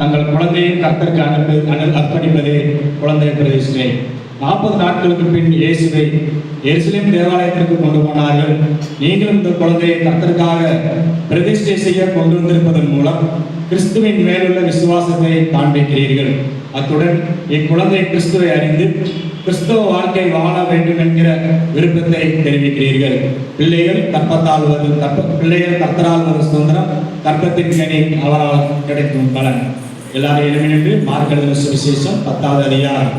தங்கள் குழந்தையை கர்த்தருக்கு அனுப்பி அனு அர்ப்பணிப்பதே குழந்தை பிரதிஷ்டை நாற்பது நாட்களுக்கு பின் இயேசுவை எருசலேம் தேவாலயத்திற்கு கொண்டு போனார்கள். நீங்களும் இந்த குழந்தையை கர்த்தருக்காக பிரதிஷ்டை செய்ய கொண்டு வந்திருப்பதன் மூலம் கிறிஸ்துவின் மேலுள்ள விசுவாசத்தை காண்பிக்கிறீர்கள். அத்துடன் இக்குழந்தை கிறிஸ்துவை அறிந்து கிறிஸ்துவ வாழ்க்கை வாழ வேண்டும் என்கிற விருப்பத்தை தெரிவிக்கிறீர்கள். பிள்ளைகள் கற்பத்தாழ்வது கற்ப பிள்ளைகள் கர்த்தராழ்வது சுதந்திரம் கற்பத்தின் கனி அவரால் கிடைக்கும் பலன். எல்லாரும் எழுமினின்று மார்க்கெழுதின சுவிசேஷம் பத்தாவது அதிகாரம்.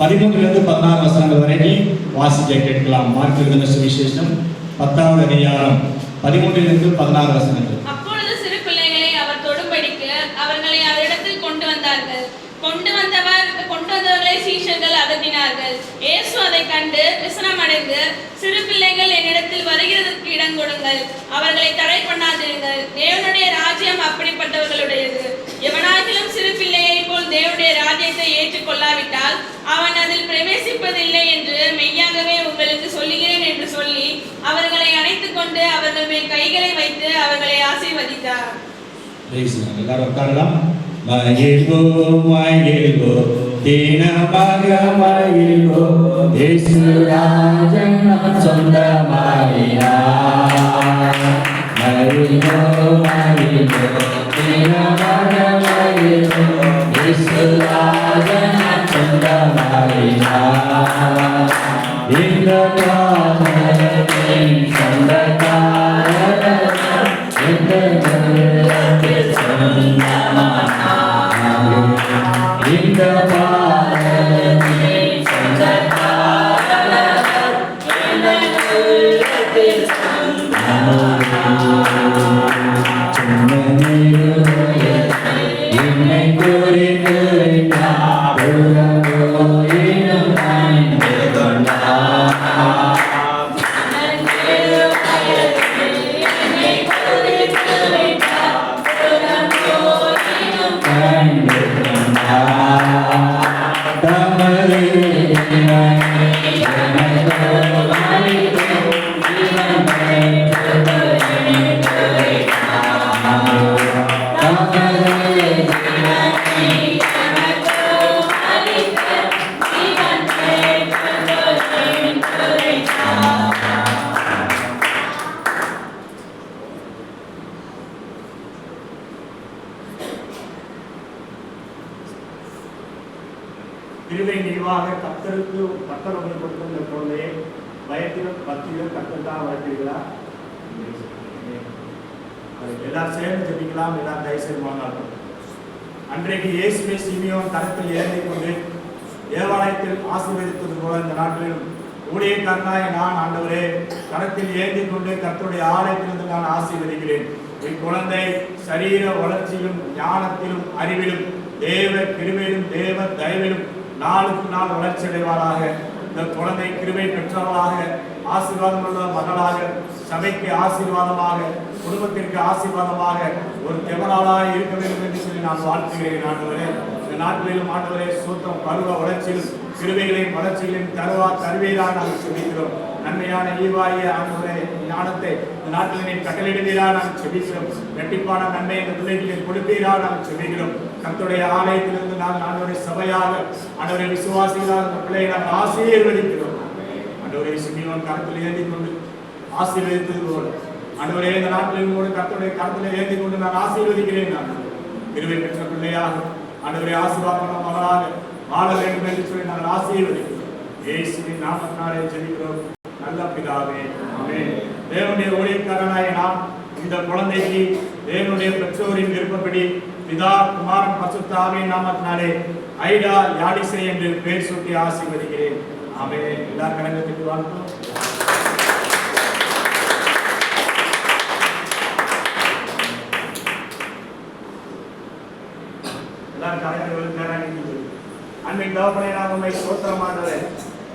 பதிமூன்றிலிருந்து பதினாறு வசனங்கள் வரைக்கும் வாசிக்க கேட்கலாம். மார்க்கெழுதின சுவிசேஷம் பத்தாவது அதிகாரம். பதிமூன்றிலிருந்து பதினாறு வசனங்கள். அப்பொழுது சிறு பிள்ளைகளை அவர் தொடும்படிக்கு அவர்களை அவரிடத்தில் கொண்டு வந்தார்கள். கொண்டு வந்தவர் கொண்டு வந்தவர்களை சீஷர்கள் அதட்டினார்கள் இயேசு அதை கண்டு விசனம் அடைந்து சிறு பிள்ளைகள் என்னிடத்தில் வருகிறதற்கு இடம் கொடுங்கள். அவர்களை தடை பண்ணாதிருங்கள். தேவனுடைய ராஜ்யம் அப்படிப்பட்டவர்களுடையது. எவனாகிலும் சிறு பிள்ளையை போல் தேவனுடைய ராஜ்யத்தை ஏற்றுக்கொள்ளாவிட்டால் அவன் அதில் பிரவேசிப்பதில்லை என்று மெய்யாகவே உங்களுக்கு சொல்லுகிறேன் என்று சொல்லி அவர்களை அணைத்துக் கொண்டு அவர்கள் மேல் கைகளை வைத்து அவர்களை ஆசீர்வதித்தார். எல்லாரும் உட்காரலாம். மகிழ்வோ மகிழ்வோ தினமாக மகிழ்வோ இயேசுராஜன் நம் சொந்தமாயினார் மகிழ்வோ மகிழ்வோ தினமாக மகிழ்வோ உள்ளத்தில் கிருபை நிர்வாக கத்தருக்கு கத்தர் உங்களுக்கு கொடுத்த இந்த குழந்தையை பயத்திலும் பக்தியிலும் கத்தருக்காக வளர்த்தீர்களா எல்லாரும் சேர்ந்து ஜெபிக்கலாம் எல்லாரும் தயவு செய்து வாங்கலாம் அன்றைக்கு இயேசுவை சிமியோன் தரத்தில் ஏறி கொண்டு தேவாலயத்தில் ஆசீர்வதித்தது போல இந்த நாட்டிலும் ஊழியக்காரனாய் நான் ஆண்டவரே கரத்தில் ஏந்தி கொண்டு கர்த்தருடைய ஆலயத்திலிருந்து நான் ஆசீர்வதிக்கிறேன். இக்குழந்தை சரீர வளர்ச்சியிலும் ஞானத்திலும் அறிவிலும் தேவ கிருமையிலும் தேவ தயவிலும் நாளுக்கு நாள் வளர்ச்சி அடைவாராக இந்த குழந்தை கிருமை பெற்றவளாக. ஆசீர்வாதம் உள்ள மகளாக சபைக்கு ஆசீர்வாதமாக குடும்பத்திற்கு ஆசீர்வாதமாக ஒரு தெவனாளாக இருக்க வேண்டும் என்று சொல்லி நான் வாழ்த்துகிறேன். ஆண்டவரே இந்த நாட்டிலும் ஆண்டவரே சூத்திரம் பருவ வளர்ச்சியிலும் சிறுவைகளின் வளர்ச்சிகளையும் தருவா தருவீராக நாங்கள் செபிக்கிறோம். நன்மையான ஈவாய ஆண்டவரே ஞானத்தை இந்த நாட்டில் நீ கட்டளையிடுவீரா நாங்கள் செபிக்கிறோம். இரட்டிப்பான நன்மை இந்த பிள்ளைகளுக்கு கொடுப்பீரா நாங்கள் செபிக்கிறோம். கர்த்தருடைய ஆலயத்திலிருந்து நாங்கள் ஆண்டவரை சபையாக ஆண்டவரை விசுவாசிகளாக பிள்ளையை நாங்கள் ஆசீர்வதிக்கிறோம். ஆண்டவரே சிமியோன் கருத்தில் ஏந்தி கொண்டு ஆசீர்வதித்தது போல ஆண்டவரே இந்த நாட்டில் கூட கர்த்தருடைய கருத்தில் ஏந்தி கொண்டு நான் ஆசீர்வதிக்கிறேன் நான். இருவை பெற்ற பிள்ளையாக ஆண்டவரே ஆசீர்வாதம் மகளாக வாழ வேண்டும் என்று சொல்லி நாங்கள் ஆசீர்வதிக்கிறோம். ஏசுவின் நாமத்தினாலே ஜெயிக்கிறோம் நல்ல பிதாவே ஆமென். தேவனுடைய ஊழியக்காரனாய நான் இந்த குழந்தைக்கு தேவனுடைய பெற்றோரின் விருப்பப்படி பிதா குமாரன் பசுத்தாவின் நாமத்தினாலே ஐடா யாடிசை என்று பேர் சூட்டி ஆசீர்வதிக்கிறேன். ஆமென் எல்லா கரங்கத்துக்கு வாழ்த்தும் எல்லாரும் அன்பின் தகப்பனை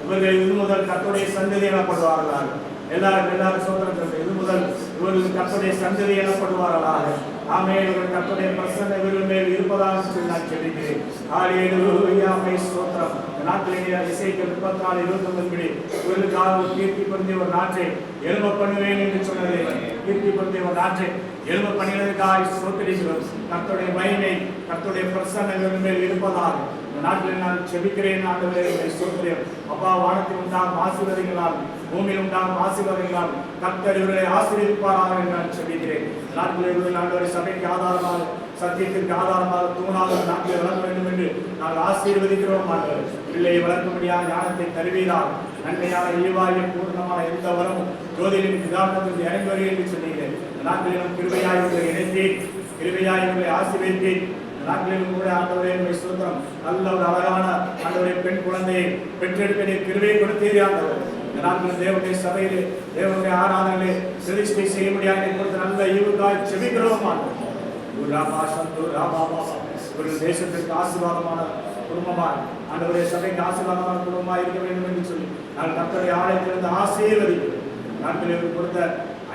இவர்கள் இது முதல் கத்துடைய சந்ததி எனப்படுவார்களாக எல்லாரும் எல்லாரும் சோத்திரம் இது முதல் இவர்கள் கத்துடைய சந்ததி எனப்படுவார்களாக ஆமே ஒரு கர்த்தருடைய பிரசன்ன இவர்கள் மேல் இருப்பதாக சொல்லி நான் ஜெபிக்கிறேன் ஹalleluya மே சோத்திரம் இந்த இசைக்கு முப்பத்தி நாலு இருபத்தி ஒன்பது படி இவர்களுக்காக கீர்த்தி பொருந்திய ஒரு நாட்டை எழும பண்ணுவேன் என்று சொன்னது. கீர்த்தி பொருந்திய ஒரு நாட்டை எழும பண்ணினதுக்காக சோத்தரிக்கிறோம் கர்த்தருடைய மகிமை கர்த்தருடைய பிரசன்ன மேல் இருப்பதால் நாட்டில் நான் செபிக்கிறேன் ஆண்டவரே சொல்கிறேன் அப்பா வானத்தில் உண்டாகும் ஆசீர்வதிகளால் பூமியில் உண்டாகும் ஆசீர்வதிகளால் கர்த்தர் இவர்களை ஆசீர்வதிப்பாராக என்று நான் செபிக்கிறேன். நாட்டில் இவர்கள் ஆண்டவரை சபைக்கு ஆதாரமாக சத்தியத்திற்கு ஆதாரமாக தூணாக நாட்டில் வளர்க்க வேண்டும் என்று நாங்கள் ஆசீர்வதிக்கிறோம் ஆண்டவர். பிள்ளையை வளர்க்கும்படியாக ஞானத்தை தருவீரால் நன்மையான ஈவாயும் பூர்ணமான எந்த வரமும் ஜோதியின் பிதாண்டத்தில் இறங்கி வருகிறேன் என்று சொன்னீர்கள் இந்த நாட்டிலும் கிருபையாய் உங்களை இணைத்தேன் கிருபையாய் உங்களை ஆசீர்வதித்தேன். இந்த கூட ஆண்டவரே உங்களை சுதந்திரம் நல்ல ஒரு அழகான ஆண்டவரே பெண் குழந்தையை பெற்றெடுப்பதை கிருபை கொடுத்தீரே ஆண்டவர். இந்த நாட்டில் தேவனுடைய சபையிலே தேவனுடைய ஆராதனையிலே சிருஷ்டி செய்ய முடியாது கொடுத்த நல்ல ஈவுக்காய் செவிக்கிறோம் ஆண்டவர். ராமா சந்து ராமா பாபா ஒரு தேசத்திற்கு ஆசீர்வாதமான குடும்பமாய் ஆண்டவரே சபைக்கு ஆசீர்வாதமான குடும்பமாய் இருக்க வேண்டும் என்று சொல்லி நான் கர்த்தருடைய ஆலயத்திலிருந்து ஆசீர்வதிக்கிறேன் நாட்டில் கொடுத்த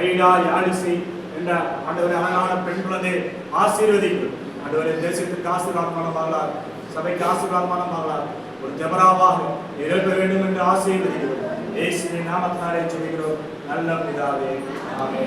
ஐடா யாழிசை என்ற ஆண்டவரை அழகான பெண் குழந்தையை ஆசீர்வதிக்கிறோம். ஆண்டவரே தேசத்துக்கு ஆசீர்வாதமான மகளார் சபைக்கு ஆசீர்வாதமான மகளார் ஒரு ஜபராவாக எழுப்ப வேண்டும் என்று ஆசீர்வதிக்கிறோம் இயேசுவின் நாமத்தினாலே சொல்கிறோம் நல்ல பிதாவே ஆமே